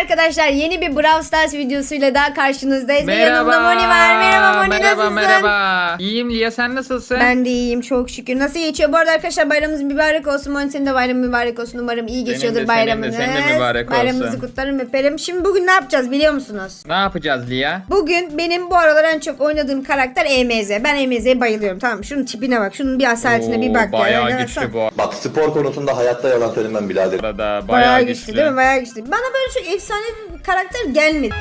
arkadaşlar yeni bir Brawl Stars videosuyla daha karşınızdayız. Merhaba. Yanımda Moni var. Merhaba Moni merhaba, nasılsın? Merhaba İyiyim Lia sen nasılsın? Ben de iyiyim çok şükür. Nasıl geçiyor? Bu arada arkadaşlar bayramımız mübarek olsun. Moni senin de bayramın mübarek olsun. Umarım iyi geçiyordur de, senin de, bayramınız. senin de mübarek Bayramınızı olsun. kutlarım öperim. Şimdi bugün ne yapacağız biliyor musunuz? Ne yapacağız Lia? Bugün benim bu aralar en çok oynadığım karakter EMZ. Ben EMZ'ye bayılıyorum. Tamam şunun tipine bak. Şunun bir asaletine bir Oo, bak. ya. Bayağı Ya, güçlü bu Bak spor konusunda hayatta yalan söylemem birader. arada. Bayağı, Bayağı güçlü. değil mi? Bayağı güçlü. Bana böyle çok efsane bir karakter gelmedi.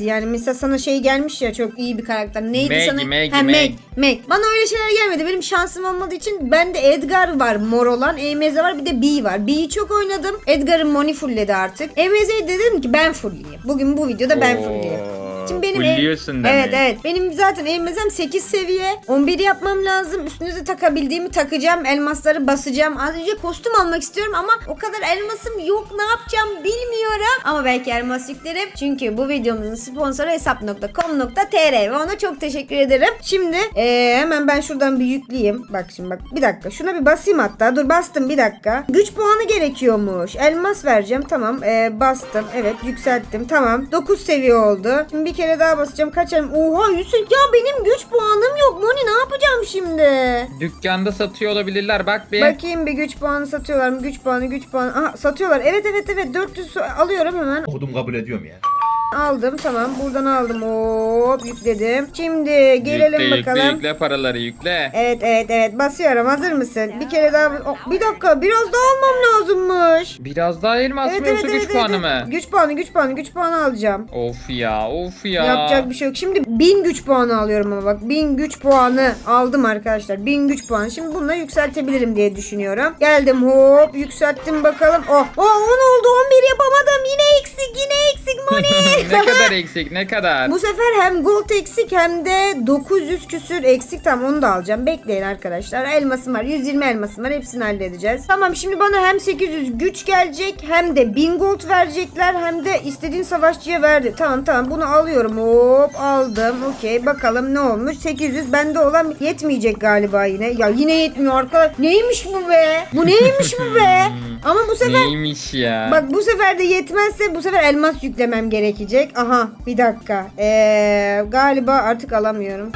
Yani mesela sana şey gelmiş ya çok iyi bir karakter. Neydi Maggie, sana? Maggie, ha, Meg. Meg. Bana öyle şeyler gelmedi. Benim şansım olmadığı için bende Edgar var mor olan. EMZ var bir de B var. B'yi çok oynadım. Edgar'ın Moni fullledi artık. EMZ'ye dedim ki ben fullleyeyim. Bugün bu videoda ben fullleyeyim. Şimdi benim fullliyorsun demek. Evet evet. Benim zaten EMZ'm 8 seviye. 11 yapmam lazım. Üstüne de takabildiğimi takacağım. Elmasları basacağım. Az önce kostüm almak istiyorum ama o kadar elmasım yok. Ne yapacağım bilmiyorum. Ama belki elmas yüklerim. Çünkü bu videomuzun sponsoru hesap.com.tr ve ona çok teşekkür ederim. Şimdi eee, hemen ben şuradan bir yükleyeyim. Bak şimdi bak bir dakika. Şuna bir basayım hatta. Dur bastım bir dakika. Güç puanı gerekiyormuş. Elmas vereceğim. Tamam. Eee, bastım. Evet yükselttim. Tamam. 9 seviye oldu. Şimdi bir kere daha basacağım. Kaç? Oha Yusuf ya benim güç puanım yok. Moni ne yapacağım şimdi? Dükkanda satıyor olabilirler bak bir. Bakayım bir güç puanı satıyorlar mı? Güç puanı, güç puanı. Aha satıyorlar. Evet evet evet 400 alıyorum hemen. Okudum kabul ediyorum ya. Aldım tamam. Buradan aldım. Hop yükledim. Şimdi gelelim yükle, bakalım. Yükle, yükle paraları yükle. Evet evet evet basıyorum. Hazır mısın? Bir kere daha. Oh, bir dakika biraz daha almam lazımmış. Biraz daha elmas mı yoksa güç puanı mı? Güç puanı, güç puanı, güç puanı alacağım. Of ya of ya. Yapacak bir şey yok. Şimdi 1000 güç puanı alıyorum ama bak 1000 güç puanı aldım arkadaşlar. 1000 güç puanı. Şimdi bununla yükseltebilirim diye düşünüyorum. Geldim hop yükselttim bakalım. Oh, oh 10 oldu 11 yapamadım. Yine eksik yine eksik Moni. ne kadar eksik ne kadar? Bu sefer hem gold eksik hem de 900 küsür eksik. Tamam onu da alacağım. Bekleyin arkadaşlar. Elmasım var. 120 elmasım var. Hepsini halledeceğiz. Tamam şimdi bana hem 800 güç gelecek hem de 1000 gold verecekler hem de istediğin savaşçıya verdi. Tamam tamam bunu alıyorum. Hop aldım. Okey bakalım ne olmuş. 800 bende olan yetmeyecek galiba yine. Ya yine yetmiyor arkadaş. Neymiş bu be? Bu neymiş bu be? Ama bu sefer Neymiş ya? Bak bu sefer de yetmezse bu sefer elmas yüklemem gerekecek. Aha bir dakika. Ee, galiba artık alamıyorum.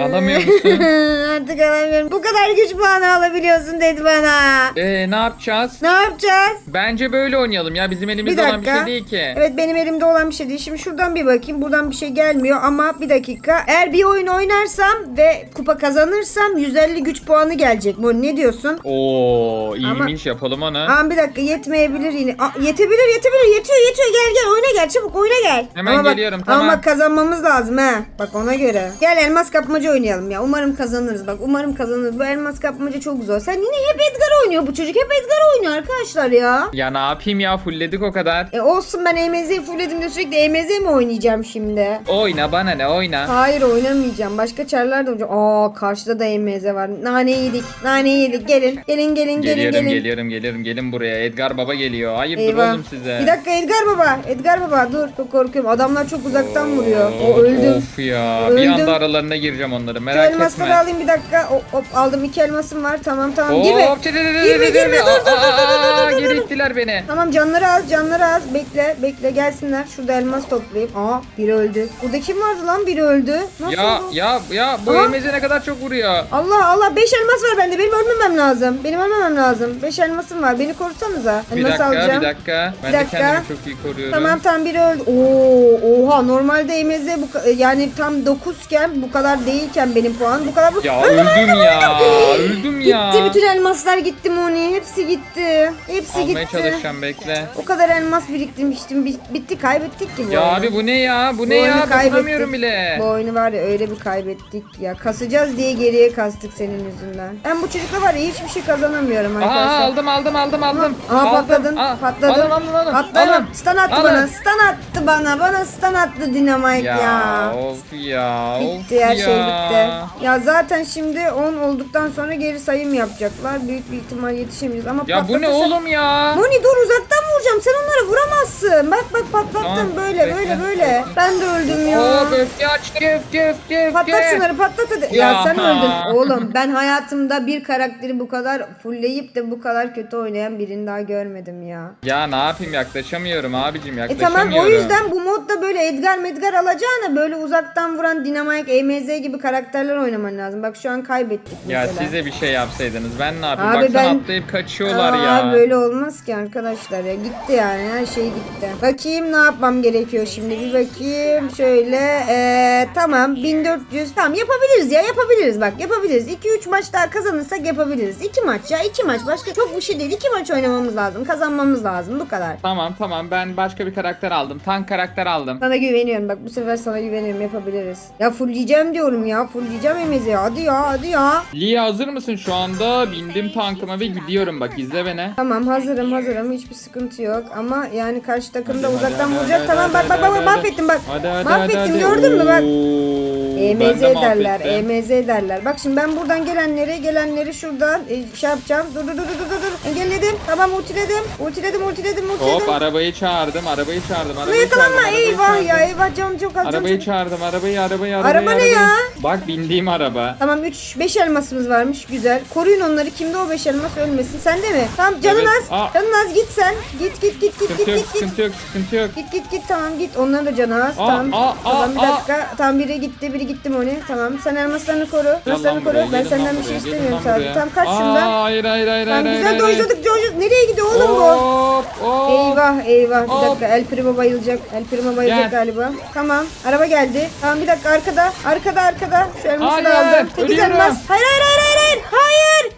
Alamıyor musun? artık alamıyorum. Bu kadar güç puanı alabiliyorsun dedi bana. Ee, ne yapacağız? Ne yapacağız? Bence böyle oynayalım ya bizim elimizde olan bir şey değil ki. Evet benim elimde olan bir şey değil. Şimdi şuradan bir bakayım. Buradan bir şey gelmiyor ama bir dakika. Eğer bir oyun oynarsam ve kupa kazanırsam 150 güç puanı gelecek. Bu ne diyorsun? Oo iyiymiş yapalım onu. Aa bir dakika yetmeyebilir yine. Aa, yetebilir yetebilir yetiyor yetiyor gel gel oyuna gel çabuk oyuna gel. Hemen Ama bak- geliyorum, tamam. Ama bak kazanmamız lazım ha. Bak ona göre. Gel elmas kapmaca oynayalım ya. Umarım kazanırız bak umarım kazanırız. Bu elmas kapmaca çok zor. Sen yine hep Edgar oynuyor bu çocuk. Hep Edgar oynuyor arkadaşlar ya. Ya ne yapayım ya fullledik o kadar. E olsun ben EMZ'yi fullledim de sürekli EMZ mi oynayacağım şimdi? Oyna bana ne oyna. Hayır oynamayacağım. Başka çarlar da oynayacağım. Aa karşıda da EMZ var. Nane yedik. Nane yedik. Gelin. Gelin gelin gelin Geliyorum gelin. geliyorum geliyorum gelin buraya. Edgar baba geliyor. Hayırdır Eyvah. oğlum size. Bir dakika Edgar baba. Edgar baba dur. Çok korkuyorum. Adamlar çok uzaktan vuruyor. O öldüm. Of ya. Bir Öldüm. anda aralarına gireceğim onları Şu merak elmasları etme. alayım bir dakika. Hop, hop, aldım iki elmasım var. Tamam tamam. Hop, Girme. çe- Girme, girme. Dur, dur, dur, dur, dur, dur, beni. Tamam canları az canları az. Bekle bekle gelsinler. Şurada elmas toplayayım. Aa biri öldü. Burada kim vardı lan? Biri öldü. Nasıl Ya oldu? ya ya bu Aa. emeze ne kadar çok vuruyor. Allah Allah 5 elmas var bende. Benim ölmemem lazım. Benim ölmemem lazım. 5 elmasım var. Beni korusanıza. Bir Elmas dakika alacağım. bir dakika. Ben Bir de dakika. kendimi çok iyi koruyorum. Tamam tam biri öldü. Oo, oha normalde EMZ bu ka- yani tam 9 iken bu kadar değilken benim puan bu kadar bu. Ya Öldüm, ya. öldüm. Ya. Gitti bütün elmaslar gitti Moni. Hepsi gitti. Hepsi Almaya gitti. çalışacağım bekle. O kadar elmas biriktirmiştim. Bi- Bitti kaybettik ki bu Ya oyunu. abi bu ne ya? Bu Bu ne ya? kaybettik. Tutamıyorum bile. Bu oyunu var ya öyle bir kaybettik ya. Kasacağız diye geriye kastık senin yüzünden. Ben bu çocukla var ya hiçbir şey kazanamıyorum Aa arkadaşlar. aldım aldım aldım aldım. Aa aldım. patladın. Aa, patladın. Alın alın alın. Patladın. alın. Stun attı Alın. bana. Stun attı bana. Bana stun attı dinamite ya. Ya, of ya Bitti her ya. şey bitti. Ya zaten şimdi 10 olduktan sonra geri sayım yapacaklar. Büyük bir ihtimal yetişemeyeceğiz ama Ya bu ne oğlum ya? Moni dur uzaktan vuracağım. Sen onları vuramazsın. Bak bak patlattım Tamam, böyle bekle. böyle böyle. Ben de öldüm ya. Hop öfke açtı öfke öfke öfke. Patlat şunları patlat hadi. Ya, Ya. sen öldün. Oğlum ben hayatımda bir karakteri bu kadar fullleyip de bu kadar kötü oynayan birini daha görmedim ya. Ya ne yapayım yaklaşamıyorum abicim E yaklaşamıyorum. tamam o yüzden bu modda böyle Edgar Medgar alacağına böyle uzaktan vuran Dynamite, EMZ gibi karakterler oynaman lazım. Bak şu an kaybettik Ya mesela. size bir şey yapsaydınız ben ne yapayım? Abi Baksana ben- atlayıp kaçıyorlar Aa, ya. böyle olmaz ki arkadaşlar ya. Gitti yani her şey gitti. Bakayım ne yapmam gerekiyor şimdi. Bir bakayım şöyle. Ee, tamam 1400. Tamam yapabiliriz ya yapabiliriz bak yapabiliriz. 2-3 maç daha kazanırsak yapabiliriz. 2 maç ya 2 maç. Başka çok bir şey değil. 2 maç oynamamız lazım. Kazanmamız lazım bu kadar. Tamam tamam ben başka bir karakter aldım. Tank karakter aldım. Sana güveniyorum bak bu sefer sana güveniyorum yapabiliriz. Ya fullleyeceğim diyorum ya fullleyeceğim Emezi hadi ya hadi ya. Lia hazır mısın şu anda? Bindim tankıma ve gidiyorum bak izle beni. Tamam hazırım hazırım hiçbir sıkıntı yok ama yani karşı takım da Hadi, uzaktan hadi, vuracak hadi, tamam hadi, bak bak hadi, bak hadi. mahvettim bak. Hadi hadi mahvettim hadi, gördün mü bak. Oo, EMZ ben de derler, mahvettim. EMZ derler. Bak şimdi ben buradan gelenleri, gelenleri şuradan e, şey yapacağım. Dur dur dur dur dur dur. Engelledim. Tamam ultiledim. Ultiledim, ultiledim, ultiledim. Hop arabayı çağırdım, arabayı çağırdım, Ama arabayı yakalanma. çağırdım, arabayı Eyvah ya, çağırdım. eyvah canım çok az. canım Arabayı çok- çağırdım, arabayı, arabayı, arabayı. Araba ne ya? Bak bindiğim araba. Tamam 3 5 elmasımız varmış. Güzel. Koruyun onları. Kimde o 5 elmas ölmesin. Sende mi? Tamam canın Evet. az. Aa. Canın az git sen. Git git git git git Sıkıntı yok, git git. sıkıntı yok, sıkıntı yok. Git git git tamam git. Onların da canı az. Aa, tamam. aa, tamam aa, bir dakika. Tamam biri gitti, biri gitti Moni. Tamam. Sen elmaslarını koru. Elmaslarını koru. buraya, Ben gelin senden lan bir şey buraya, gelin istemiyorum lan sadece. buraya. Tamam kaç Aa, şundan. Hayır, hayır, hayır, Tamam hayır, güzel hayır, hayır. dojladık dojladık. Nereye gidiyor oğlum bu? Hop, hop. Eyvah eyvah bir Hop. dakika El Primo bayılacak. El Primo bayılacak Gel. galiba. Tamam araba geldi. Tamam bir dakika arkada. Arkada arkada. Şu elması da aldım. Ölüyorum. elmas. Hayır hayır hayır.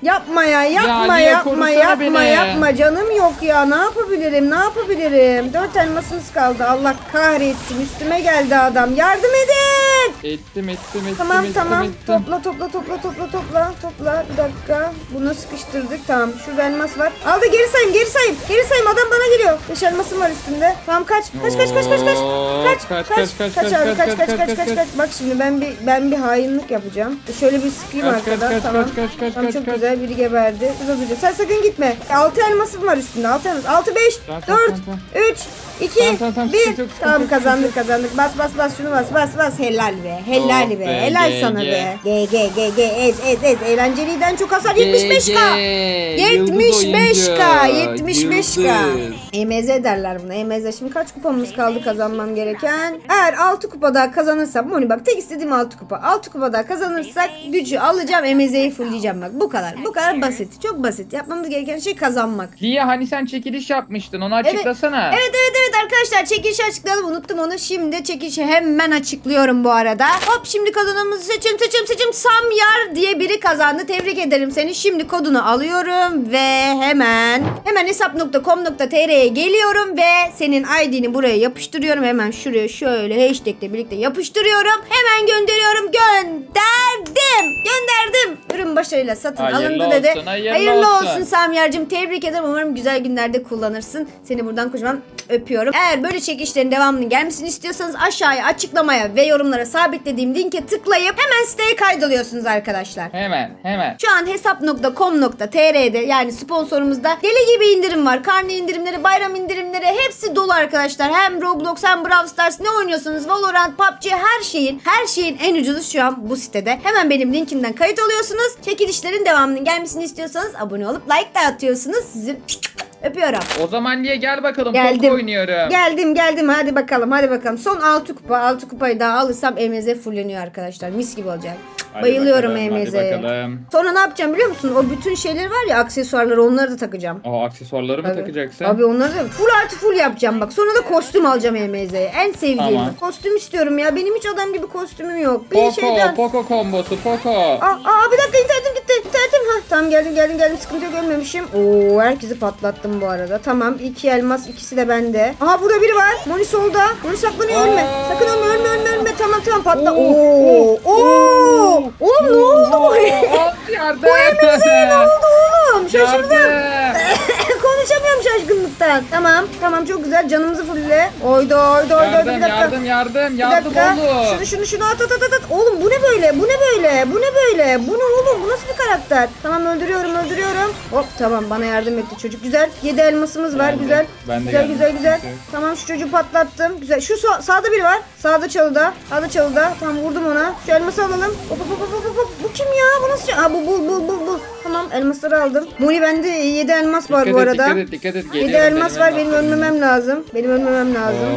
Yapma ya yapma Lia, yapma korusana yapma beni. yapma. Canım yok ya ne yapabilirim ne yapabilirim. Dört elmasımız kaldı. Allah kahretsin üstüme geldi adam. Yardım edin. Ettim, ettim, ettim, Tamam ettim, tamam ettim. topla topla topla topla topla topla bir dakika bunu sıkıştırdık tamam şurada elmas var aldı geri sayayım geri sayayım geri sayayım adam bana geliyor 5 elmasım var üstünde tamam kaç kaç kaç kaç kaç kaç Oo, kaç kaç, kaç kaç, kaç kaç, abi kaç, kaç kaç, kaç kaç kaç, kaç kaç. kaç bak şimdi ben bir ben bir hainlik yapacağım şöyle bir sıkayım Kaç, kaç, arkadan kaç, tamam kaç, kaç, kaç, tamam kaç, çok kaç. güzel biri geberdi. Duracağız sen sakın gitme. 6 elmasım var üstünde 6 elmas. 6 5 Tamam, tamam, 4 tamam, 3 2 Tamam, tamam, tamam, 1 sıkıntı yok, sıkıntı tamam yok, kazandık kazandık. Bas bas bas şunu bas bas bas. Helal be helal Oh be. be, helal G, sana be. G G G G. Ez ez ez. Eğlenceliden çok hasar. 75k Yıldız 75k oyuncu, 75k yıldız. EMZ derler buna. EMZ şimdi kaç kupamız kaldı kazanmam gereken? Eğer 6 kupa daha kazanırsam Moni bak tek istediğim 6 kupa. 6 kupa daha kazanırsak gücü alacağım EMZ'yi fullleyeceğim bak. Bu kadar bu kadar basit. Çok basit. Yapmamız gereken şey kazanmak. Lia hani sen çekiliş yapmıştın? Onu açıklasana. Evet evet evet arkadaşlar çekilişi açıkladım unuttum onu. Şimdi çekilişi hemen açıklıyorum bu arada. Hop şimdi kazanımızı seçim seçim seçim Samyar diye biri kazandı. Tebrik ederim seni. Şimdi kodunu alıyorum ve hemen hemen hesap.com.tr'ye geliyorum ve senin ID'ni buraya yapıştırıyorum. Hemen şuraya şöyle hashtagle birlikte yapıştırıyorum. Hemen gönderiyorum. Gönderdim. Gönderdim. Ürün başarıyla satın Hayırlı alındı dedi. olsun, hayırlı olsun. Samyar'cığım. Tebrik ederim. Umarım güzel günlerde kullanırsın. Seni buradan kocaman öpüyorum. Eğer böyle çekişlerin devamının gelmesini istiyorsanız aşağıya açıklamaya ve yorumlara sabitlediğim linke tıklayıp hemen siteye kaydoluyorsunuz arkadaşlar. Hemen hemen. Şu an hesap.com.tr'de yani sponsorumuzda deli gibi indirim var. Karne indirimleri, bayram indirimleri hepsi dolu arkadaşlar. Hem Roblox hem Brawl Stars ne oynuyorsunuz? Valorant, PUBG her şeyin her şeyin en ucuzu şu an bu sitede. Hemen benim linkimden kayıt oluyorsunuz. Çekilişlerin devamının gelmesini istiyorsanız abone olup like de atıyorsunuz. Sizi öpüyorum. O zaman Lia gel bakalım Geldim. Poco oynuyorum. Geldim geldim hadi bakalım hadi bakalım. Son 6 kupa 6 kupayı daha alırsam EMZ fulleniyor arkadaşlar. Mis gibi olacak. Hadi Bayılıyorum bakalım, hadi EMZ'ye. bakalım. Sonra ne yapacağım biliyor musun? O bütün şeyler var ya aksesuarları onları da takacağım. Aa aksesuarları mı Abi, takacaksın? Abi onları da full artı full yapacağım bak. Sonra da kostüm alacağım EMZ'ye. En sevdiğim. Tamam. Kostüm istiyorum ya. Benim hiç adam gibi kostümüm yok. Bir Poco, şeyden... Poco kombosu, Poco. Aa, aa bir dakika internetim gitti. İnternetim ha. Tamam geldim geldim geldim. Sıkıntı yok ölmemişim. Oo herkesi patlattım bu arada. Tamam iki elmas ikisi de bende. Aha burada biri var. Moni solda. Moni saklanıyor ölme. Sakın ölme ölme ölme ölme. Tamam tamam patla. Oo, Oo. Oo. Oğlum ne oldu bu? At yardım. ne oldu oğlum? Şaşırdım. Yardım. Karakter. Tamam tamam çok güzel canımızı fulle. Oydu oydu oydu. oydu. Yardım Bir dakika. yardım yardım Bir yardım dakika. oğlum. Şunu şunu şunu at at at at. Oğlum bu ne böyle? Bu ne böyle? Bu ne böyle? Bu ne oğlum? Bu nasıl bir karakter? Tamam öldürüyorum öldürüyorum. Hop tamam bana yardım etti çocuk. Güzel. 7 elmasımız var de- güzel. ben de güzel geldim. güzel güzel. Güzel. Tamam şu çocuğu patlattım. Güzel. Şu sa- sağda biri var. Sağda çalıda. Sağda çalıda. Tamam vurdum ona. Şu elması alalım. Hop hop hop hop hop. Bu kim ya? Bu nasıl? Aa bu bul bul bul bul. Tamam elmasları aldım. Moni bende 7 elmas var Dikkat bu et, arada. Dikkat et dikkat et. 7 Geliyorum, elmas var. Benim ölmemem lazım. Benim ölmemem lazım.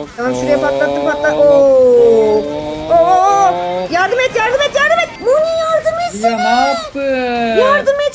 Hop, Tamam şuraya patlattı patlat. Oo. Oo. Yardım et yardım et yardım et. Moni yardım Ya etsene. ne yaptın? Yardım etmedin.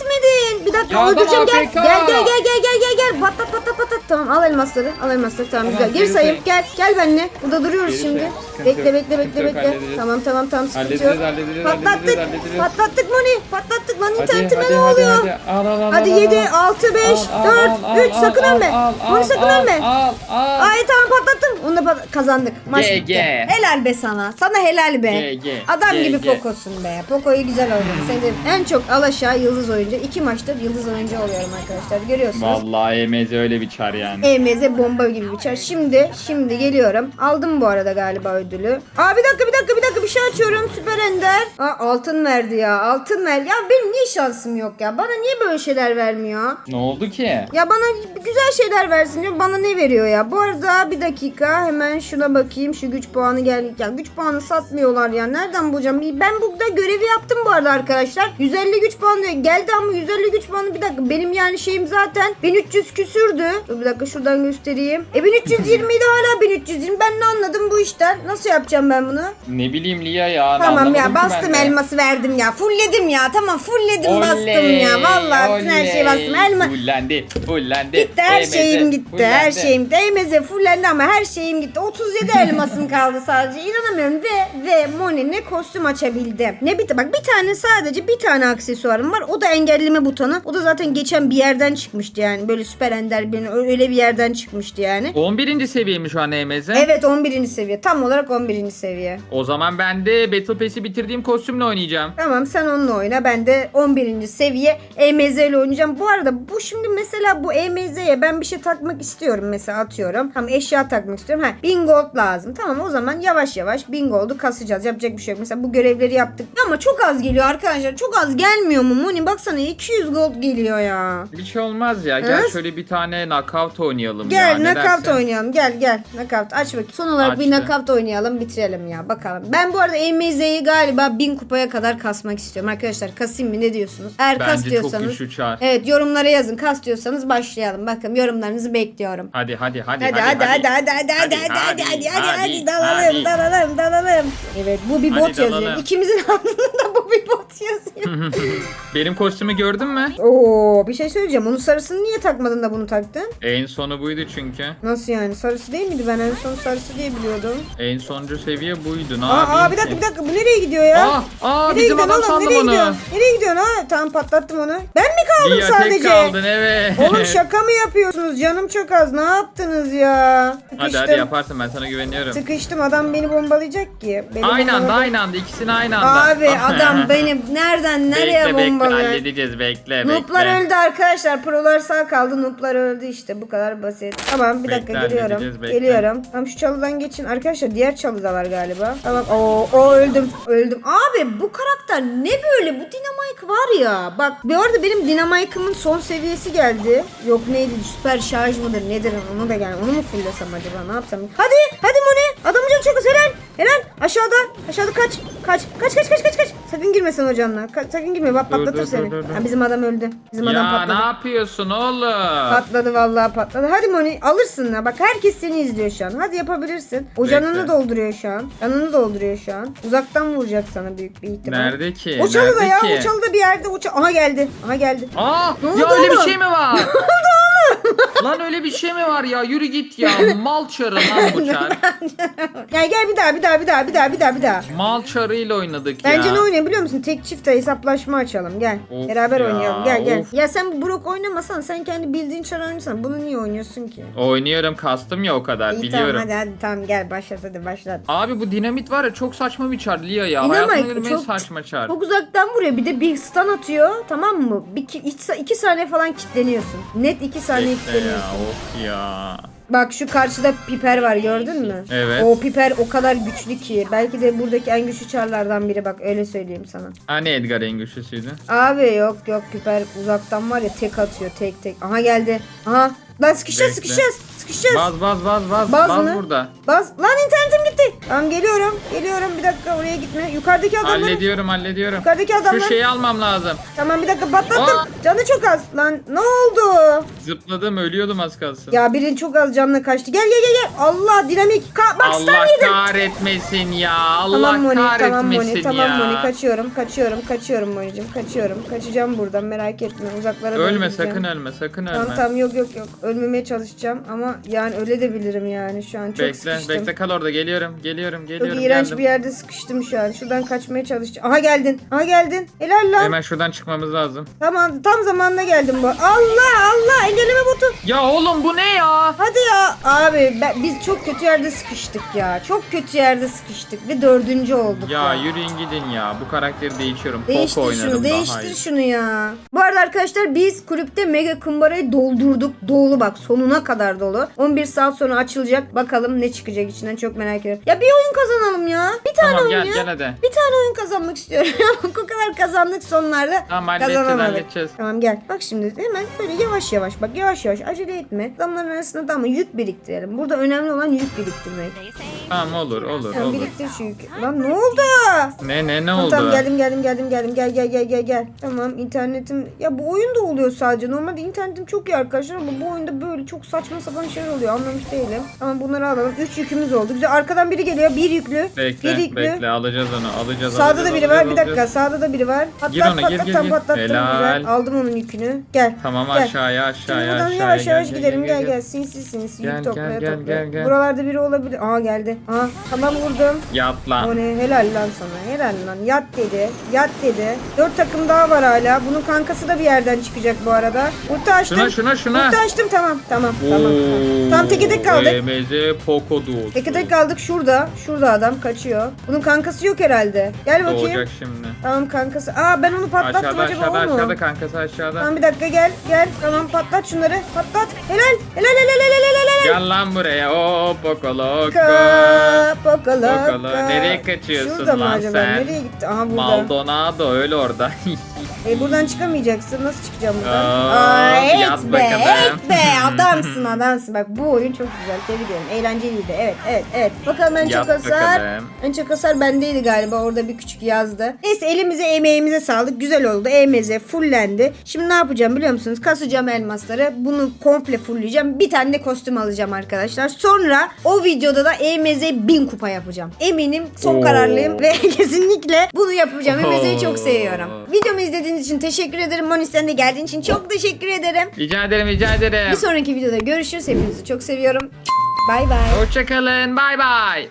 Bir dakika Ya adam öldüreceğim gel. AFK. Gel gel gel gel gel gel gel. Patlat patlat patlat. Tamam al elmasları. Al elmasları tamam, Tamam, güzel. Geri geri sayayım. sayın. Gel gel benimle. Burada duruyoruz Geri şimdi. sayın, sıkıntı Bekle yok, bekle bekle yok, bekle. halledeceğiz. Tamam tamam tamam sıkıntı yok. halledeceğiz, Patlattık. halledeceğiz, halledeceğiz. Patlattık Moni. Patlattık lan internetime hadi, ne oluyor? hadi. Al, al, al, Hadi al, 7, al. 6, 5, Al, al, 4, al, 3 al, sakın al, ölme. al, Moni al, sakın al, ölme. Al al. Ay tamam patlattım. Onu da pat- kazandık. Maç G, bitti. Helal be sana. Sana helal be. Adam gibi G. Poco'sun be. Poco'yu güzel oynadın. Sen de en çok alaşağı yıldız oyuncu. İki maçtır yıldız oyuncu oluyorum arkadaşlar. Görüyorsunuz. Vallahi EMZ öyle bir çar yani. EMZ bomba gibi bir çar. Şimdi, şimdi geliyorum. Aldım bu arada galiba ödülü. Aa bir dakika bir dakika bir dakika bir şey açıyorum. Süper Ender. Aa altın verdi ya. Altın ver. Ya benim niye şansım yok ya? Bana niye böyle şeyler vermiyor? Ne oldu ki? Ya bana güzel şeyler versin diyor. Bana ne veriyor ya? Bu arada bir dakika hemen şuna bakayım. Şu güç puanı gel. Ya güç puanı satmıyorlar ya. Nereden bulacağım? Ben burada görevi yaptım bu arada arkadaşlar. 150 güç puanı geldi ama 150 güç puanı bir dakika. Benim yani şeyim zaten 1300 küsürdü. Dur bir dakika şuradan göstereyim. E 1320 idi hala 1320. Ben ne anladım bu işten? Nasıl yapacağım ben bunu? Ne bileyim Lia ya. Tamam ya bastım elması verdim ya. Fullledim ya. Tamam fullledim bastım Oley, ya. Vallahi bütün her şeyi bastım. Elma Fullendi, fullendi. Gitti her EMZ, şeyim gitti. Her fullendi. şeyim gitti. Eymeze fullendi ama her şeyim gitti. 37 elmasım kaldı sadece. İnanamıyorum ve ve Moni ne kostüm açabildim. Ne bitti bak bir tane sadece bir tane aksesuarım var. O da engelleme butonu. O da zaten geçen bir yerden çıkmıştı yani. Böyle süper ender bir öyle bir yerden çıkmıştı yani. 11. seviyeymiş şu an EMZ. Evet 11. seviye. Tam olarak 11. seviye. O zaman ben de Battle Pass'i bitirdiğim kostümle oynayacağım. Tamam sen onunla oyna. Ben de 11. seviye EMZ ile oynayacağım. Bu arada bu şimdi mesela bu EMZ'ye ben bir şey takmak istiyorum mesela atıyorum. Tamam eşya takmak istiyorum. Ha 1000 gold lazım. Tamam o zaman yavaş yavaş 1000 gold'u kasacağız. Yapacak bir şey yok. Mesela bu görevleri yaptık. Ama çok az geliyor arkadaşlar. Çok az gelmiyor mu Moni? Baksana 200 gold geliyor ya. Bir şey olmaz ya. Gel Evet. şöyle bir tane knockout oynayalım Gel ya. Ne knockout dersin? oynayalım. Gel gel knockout aç bakayım. Son olarak bir Açtı. knockout oynayalım bitirelim ya bakalım. Ben bu arada EMZ'yi galiba 1000 kupaya kadar kasmak istiyorum arkadaşlar. Kasayım mı ne diyorsunuz? Eğer kas Bence çok diyorsanız. güçlü çar. Evet yorumlara yazın. Kas diyorsanız başlayalım. Bakın yorumlarınızı bekliyorum. Hadi hadi hadi Hadi hadi hadi hadi hadi hadi hadi hadi hadi hadi dalalım dalalım dalalım. Evet bu bir Hadi bot yazıyor. dalalım. İkimizin altında bu bir bot yazıyor. Benim kostümü gördün mü? Oo bir şey söyleyeceğim. Onun sarısını niye takmadın da bunu taktın? En sonu buydu çünkü. Nasıl yani? Sarısı değil miydi? Ben en son sarısı diye biliyordum. En sonuncu seviye buydu. Ne Aa, aa bir dakika ki? bir dakika bu nereye gidiyor ya? Aa, aa nereye bizim gidiyorsun adam oğlum? sandım Nereye onu. gidiyorsun? Nereye gidiyorsun ha? Tamam patlattım onu. Ben mi kaldım sadece? tek kaldın evet. Oğlum şaka mı yapıyorsunuz? Canım çok az. Ne yaptınız ya? Hadi hadi yaparsın ben sana güveniyorum. Sıkıştım. Adam beni bombalayacak ki. Beni Aynı anda bombaladı. aynı anda ikisini aynı anda. Abi adam beni nereden nereye bekle bekle bombalıyor? halledeceğiz bekle Noob'lar bekle. öldü arkadaşlar. Prolar sağ kaldı. Noob'lar öldü işte. Bu kadar basit. Tamam bir dakika Bekle, geliyorum. halledeceğiz, bekle. Geliyorum. Tamam şu çalıdan geçin. Arkadaşlar diğer çalıdalar galiba. Tamam. Oo, o öldüm. Öldüm. Abi bu karakter ne böyle? Bu Dynamite var ya. Bak bir arada benim Dynamite'ımın son seviyesi geldi. Yok neydi? Süper şarj mıdır? Nedir? Onu da gel. Onu mu fullesem acaba? Ne yapsam? Hadi. Hadi Moni. Adamın canı çok az. Helal. Helal. Aşağıda. Aşağıda kaç. Kaç. Kaç kaç kaç kaç kaç. Sakın girmesin o canına. Ka- sakın girme. Bak patlatır dur, seni. dur, dur, dur. Ha, bizim adam öldü. Bizim adam Ya patladı. ne yapıyorsun oğlum? Patladı vallahi patladı. Hadi Moni alırsın ha. Bak herkes seni izliyor şu an. Hadi yapabilirsin. O Bekle. canını dolduruyor şu an. Canını dolduruyor şu an. Uzaktan vuracak sana büyük bir ihtimal. Nerede ki? O çalıda Nerede ya. ki? O çalıda bir yerde. O çal- Aha geldi. Aha geldi. Aa, Ne oldu ya öyle bir oğlum? şey mi var? Lan öyle bir şey mi var ya? Yürü git ya. Mal çarı lan bu çar. Gel gel bir daha bir daha bir daha bir daha bir daha bir daha. Mal çarıyla oynadık Bence ya. ne oynayalım biliyor musun? Tek çifte hesaplaşma açalım. Gel. Of Beraber ya, oynayalım. Gel gel. of. Ya sen Brock oynamasan sen kendi bildiğin çar oynuyorsan bunu niye oynuyorsun ki? Oynuyorum kastım ya o kadar İyi biliyorum. tamam hadi hadi tamam gel başlat hadi başlat. Abi bu dinamit var ya çok saçma bir çar Lia ya. Dinamit Hayatımda gördüğüm en çok- saçma çar. Çok uzaktan vuruyor. Bir de bir stun atıyor. Tamam mı? Bir, iki, iki, iki saniye falan kilitleniyorsun. Net iki saniye Bekle kilitleniyorsun. of ya. Bak şu karşıda piper var gördün mü? Evet. O piper o kadar güçlü ki. Belki de buradaki en güçlü çarlardan biri bak öyle söyleyeyim sana. Hani Edgar en güçlüsüydü? Abi yok yok piper uzaktan var ya tek atıyor tek tek. Aha geldi. Aha. Lan sıkışacağız Bekle. sıkışacağız. Sıkışacağız. Baz baz baz baz. Baz Baz mı? burada. Bas. Lan internetim gitti. Tamam geliyorum. Geliyorum bir dakika oraya gitme. Yukarıdaki adamları. Hallediyorum hallediyorum. Yukarıdaki Şu adamlar. şeyi almam lazım. Tamam bir dakika patlattım. Aa! Canı çok az. Lan ne oldu? Zıpladım ölüyordum az kalsın. Ya birinin çok az canına kaçtı. Gel gel gel gel. Allah dinamik. Ka bak Allah yedim. kahretmesin ya. Allah Tamam Moni, kahretmesin tamam Moni, ya. tamam Moni. Kaçıyorum, kaçıyorum, kaçıyorum Moni'cim. Kaçıyorum. Kaçacağım buradan merak etme. Uzaklara Ölme sakın ölme sakın ölme. Tamam tamam yok yok yok. Ölmemeye çalışacağım ama yani öyle de bilirim yani şu an çok bekle sıkıştım. bekle kal orada geliyorum geliyorum Çok geliyorum. iğrenç geldim. bir yerde sıkıştım şu an. Şuradan kaçmaya çalışacağım. Aha geldin. Aha geldin. Helal lan. Hemen şuradan çıkmamız lazım. Tamam tam zamanında geldim bu. Allah Allah engelleme botu. Ya oğlum bu ne ya? Hadi ya abi ben, biz çok kötü yerde sıkıştık ya. Çok kötü yerde sıkıştık ve dördüncü olduk Ya yürüyün gidin ya. Bu karakteri değişiyorum. Değiştir Poco şunu, daha değiştir iyi. şunu ya. Bu arada arkadaşlar biz kulüpte mega kumbarayı doldurduk. Dolu bak sonuna kadar dolu. 11 saat sonra açılacak. Bakalım ne çıkacak içinden çok merak ediyorum. Ya bir oyun kazanalım ya. Bir tane Tamam oyun gel ya. gel hadi. Bir tane oyun kazanmak istiyorum. o kadar kazandık sonlarda. Tamam halledeceğiz Kazanamadık. halledeceğiz. Tamam gel. Bak şimdi hemen böyle yavaş yavaş bak yavaş yavaş acele etme. Adamların arasında da ama yük biriktirelim. Burada önemli olan yük biriktirmek. Tamam olur olur Tamam olur. biriktir şu yükü. Lan ne oldu? Ne ne ne Tamam, oldu? Tamam geldim geldim geldim geldim gel gel gel gel gel. Tamam internetim ya bu oyunda oluyor sadece. Normalde internetim çok iyi arkadaşlar ama bu oyunda böyle çok saçma sapan şeyler oluyor. Anlamış değilim. Tamam bunları alalım. 3 yükümüz oldu. Güzel arkadan biri geliyor. Bir yüklü. Bekle bir yüklü. bekle alacağız onu alacağız Sağda alacağız, da biri var. alacağız, Bir dakika. Sağda da biri var. Patlat Gir ona, patlat gir, tam gir. patlattım. Helal. Güzel. Aldım onun yükünü. Gel. Tamam Gel. aşağıya Şimdi aşağıya buradan aşağıya. yavaş yavaş gel, gidelim. Gel gel, gel. Sinsi sinsi. Gel, Yük toplaya gel, toplaya. gel, gel. Buralarda biri olabilir. Aa geldi. Aa tamam vurdum. Yat lan. O ne helal lan sana helal lan yat dedi yat dedi dört takım daha var hala bunun kankası da bir yerden çıkacak bu arada ulti açtım Şuna şuna şuna. ulti açtım tamam tamam tamam Oo, tamam teke tek kaldık EMZ Poco Duo. teke tek kaldık şurada şurada adam kaçıyor bunun kankası yok herhalde gel bakayım Doğacak şimdi. tamam kankası aa ben onu patlattım Aşağıda acaba aşağıda o mu aşağıda kankası aşağıda. Tamam bir dakika gel gel tamam patlat şunları patlat helal helal helal helal helal helal Gel lan buraya. Oo Poco Loco. Ka- Poco loco. Nereye kaçıyorsun Şurada mı lan acaba? sen? Nereye gitti? Aha burada. Maldonado öyle orada. E buradan çıkamayacaksın. Nasıl çıkacağım buradan? Aa, Aa, yat et be, bakalım. be. Adamsın adamsın. Bak bu oyun çok güzel. Tebrik ederim. Eğlenceliydi. Evet, evet, evet. Bakalım en çok hasar. bakalım. En çok hasar bendeydi galiba. Orada bir küçük yazdı. Neyse elimize emeğimize sağlık. Güzel oldu. EMZ fullendi. Şimdi ne yapacağım biliyor musunuz? Kasacağım elmasları. Bunu komple fullleyeceğim. Bir tane de kostüm alacağım arkadaşlar. Sonra o videoda da EMZ 1000 kupa yapacağım. Eminim son Oo. kararlıyım ve kesinlikle bunu yapacağım. EMZ'yi çok Oo. seviyorum. Videomu izlediğiniz için teşekkür ederim. Moni sen de geldiğin için çok teşekkür ederim. rica ederim rica ederim. Bir sonraki videoda görüşürüz. Hepinizi çok seviyorum. Bay bay. Hoşçakalın. Bay bay.